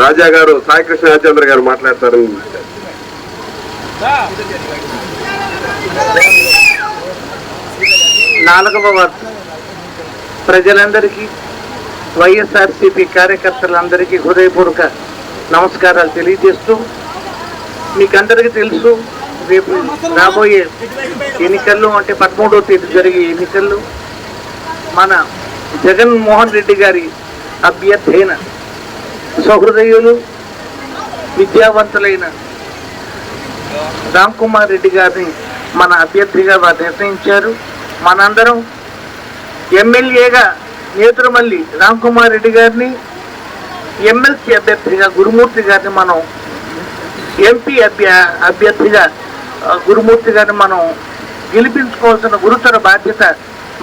రాజా గారు సాయికృష్ణ రాజేంద్ర గారు మాట్లాడతారు. నాలుగవ వార్త. ప్రజలందరికీ వైఎస్ఆర్సీపీ కార్యకర్తలందరికీ హృదయపూర్వక నమస్కారాలు తెలియజేస్తూ మీకందరికీ తెలుసు రేపు రాబోయే ఎన్నికల్లో అంటే పదమూడవ తేదీ జరిగే ఎన్నికల్లో మన జగన్మోహన్ రెడ్డి గారి అభ్యర్థి అయిన సహృదయులు విద్యావంతులైన రామ్ కుమార్ రెడ్డి గారిని మన అభ్యర్థిగా వారు నిర్ణయించారు. మనందరం ఎమ్మెల్యేగా నేత్రమల్లి రామ్ కుమార్ రెడ్డి గారిని ఎమ్మెల్సీ అభ్యర్థిగా గురుమూర్తి గారిని మనం ఎంపీ అభ్య అభ్యర్థిగా గురుమూర్తి గారిని మనం గెలిపించుకోవాల్సిన గురుతర బాధ్యత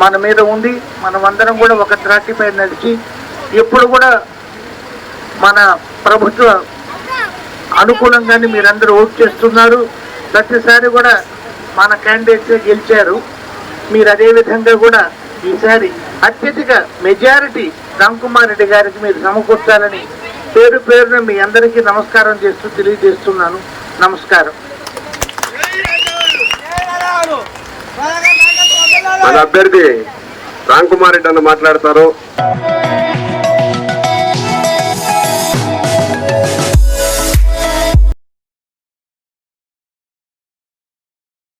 మన మీద ఉంది. మనం అందరం కూడా ఒక త్రాటిపై నడిచి ఎప్పుడు కూడా మన ప్రభుత్వ అనుకూలంగానే మీరందరూ ఓట్ చేస్తున్నారు. ప్రతిసారి కూడా మన క్యాండిడేట్స్ గెలిచారు. మీరు అదే విధంగా కూడా ఈసారి అత్యధిక మెజారిటీ రామ్ కుమార్ రెడ్డి గారికి మీరు సమకూర్చాలని పేరు పేరున మీ అందరికీ నమస్కారం చేస్తూ తెలియజేస్తున్నాను. నమస్కారం. మన అభ్యర్థి రామ్ కుమార్ రెడ్డి అన్న మాట్లాడతారు.